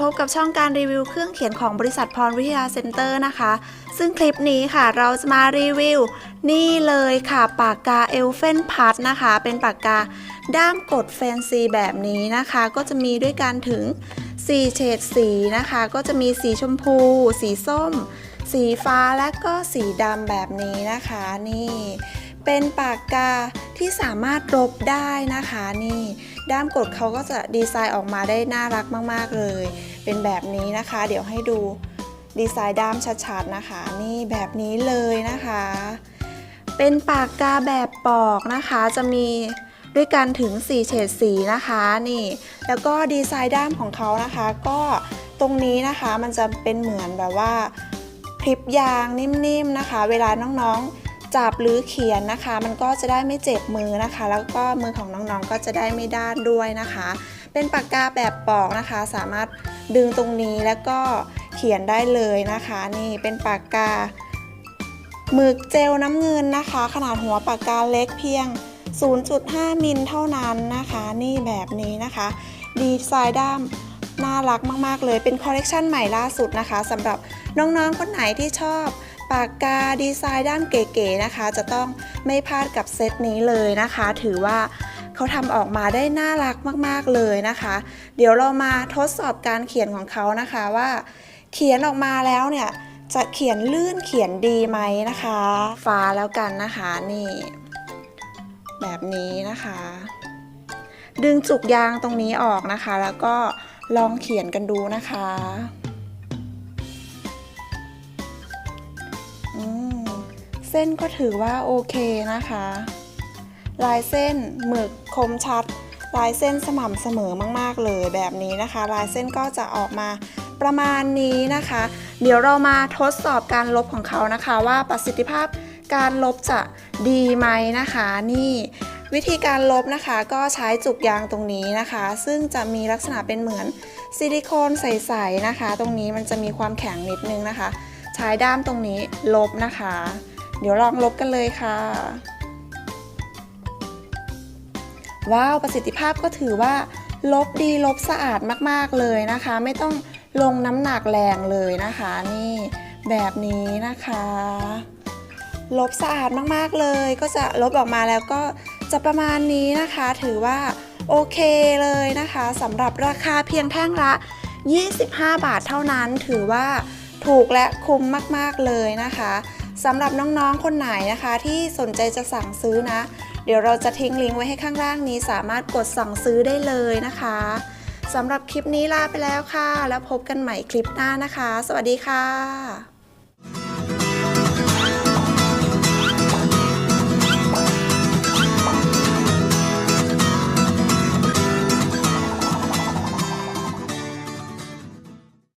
พบกับช่องการรีวิวเครื่องเขียนของบริษัทพรวิทยาเซ็นเตอร์นะคะ ซึ่งคลิปนี้ค่ะเราจะมารีวิว นี่เลยค่ะปากกาเอลเฟนพัดนะคะ เป็นปากกาด้ามกดแฟนซีแบบนี้นะคะ ก็จะมีด้วยกันถึง 4 เฉดสีนะคะ ก็จะมีสีชมพู สีส้ม สีฟ้าและก็สีดำแบบนี้นะคะนี่ เป็นปากกาที่สามารถลบได้นะคะนี่ด้ามกดเขาก็จะดีไซน์ออกมาได้น่ารักมาก ๆ เลย เป็นแบบนี้นะคะ เดี๋ยวให้ดูดีไซน์ด้ามชัดๆนะคะ นี่แบบนี้เลยนะคะ เป็นปากกาแบบปอกนะคะ จะมีด้วยกันถึง 4 เฉดสีนะคะนี่ แล้วก็ดีไซน์ด้ามของเขานะคะ ก็ตรงนี้นะคะมันจะเป็นเหมือนแบบว่าคลิปยางนิ่มๆนะคะ เวลาน้องๆ จับหรือเขียนนะคะ มันก็จะได้ไม่เจ็บมือนะคะ แล้วก็มือของน้องๆก็จะได้ไม่ด้านด้วยนะคะ เป็นปากกาแบบปอกนะคะ สามารถดึงตรงนี้แล้วก็เขียนได้เลยนะคะ นี่เป็นปากกาหมึกเจลน้ำเงินนะคะ ขนาดหัวปากกาเล็กเพียง 0.5 มิลเท่านั้นนะคะ นี่แบบนี้นะคะ ดีไซน์ด้ามน่ารักมาก ๆ เลยเป็นคอลเลกชันใหม่ล่าสุดนะคะสำหรับน้อง ๆ คนไหนที่ชอบ ปากกาดีไซน์ด้ามเก๋ๆนะคะ จะต้องไม่พลาดกับเซตนี้เลยนะคะ ถือว่าเขาทำออกมาได้น่ารักมากๆเลยนะคะ เดี๋ยวเรามาทดสอบการเขียนของเขานะคะว่า เขียนออกมาแล้วเนี่ยจะเขียนลื่นเขียนดีไหมนะคะ ฟ้าแล้วกันนะคะนี่ แบบนี้นะคะ ดึงจุกยางตรงนี้ออกนะคะ แล้วก็ลองเขียนกันดูนะคะ เส้นก็ถือว่าโอเคนะคะ ลายเส้นหมึกคมชัด ลายเส้นสม่ำเสมอมาก ๆ เลยแบบนี้นะคะ ลายเส้นก็จะออกมาประมาณนี้นะคะ เดี๋ยวเรามาทดสอบการลบของเขานะคะ ว่าประสิทธิภาพการลบจะดีไหมนะคะ นี่วิธีการลบนะคะ ก็ใช้จุกยางตรงนี้นะคะ ซึ่งจะมีลักษณะเป็นเหมือนซิลิโคนใสๆนะคะ ตรงนี้มันจะมีความแข็งนิดนึงนะคะ ใช้ด้ามตรงนี้ลบนะคะ เดี๋ยวลองลบกันเลยค่ะ ว้าวประสิทธิภาพก็ถือว่า ลบดีลบสะอาดมากๆเลยนะคะ ไม่ต้องลงน้ำหนักแรงเลยนะคะ นี่แบบนี้นะคะ ลบสะอาดมากๆเลย ก็จะลบออกมาแล้วก็จะประมาณนี้นะคะ ถือว่าโอเคเลยนะคะสำหรับราคาเพียงแท่งละ 25 บาทเท่านั้นถือว่า ถูกและคุ้มมากๆเลยนะคะสำหรับน้องๆ คนไหนนะคะที่สนใจจะสั่งซื้อนะ เดี๋ยวเราจะทิ้งลิงก์ไว้ให้ข้างล่างนี้สามารถกดสั่งซื้อได้เลยนะคะสำหรับคลิปนี้ลาไปแล้วค่ะ แล้วพบกันใหม่คลิปหน้านะคะ สวัสดีค่ะ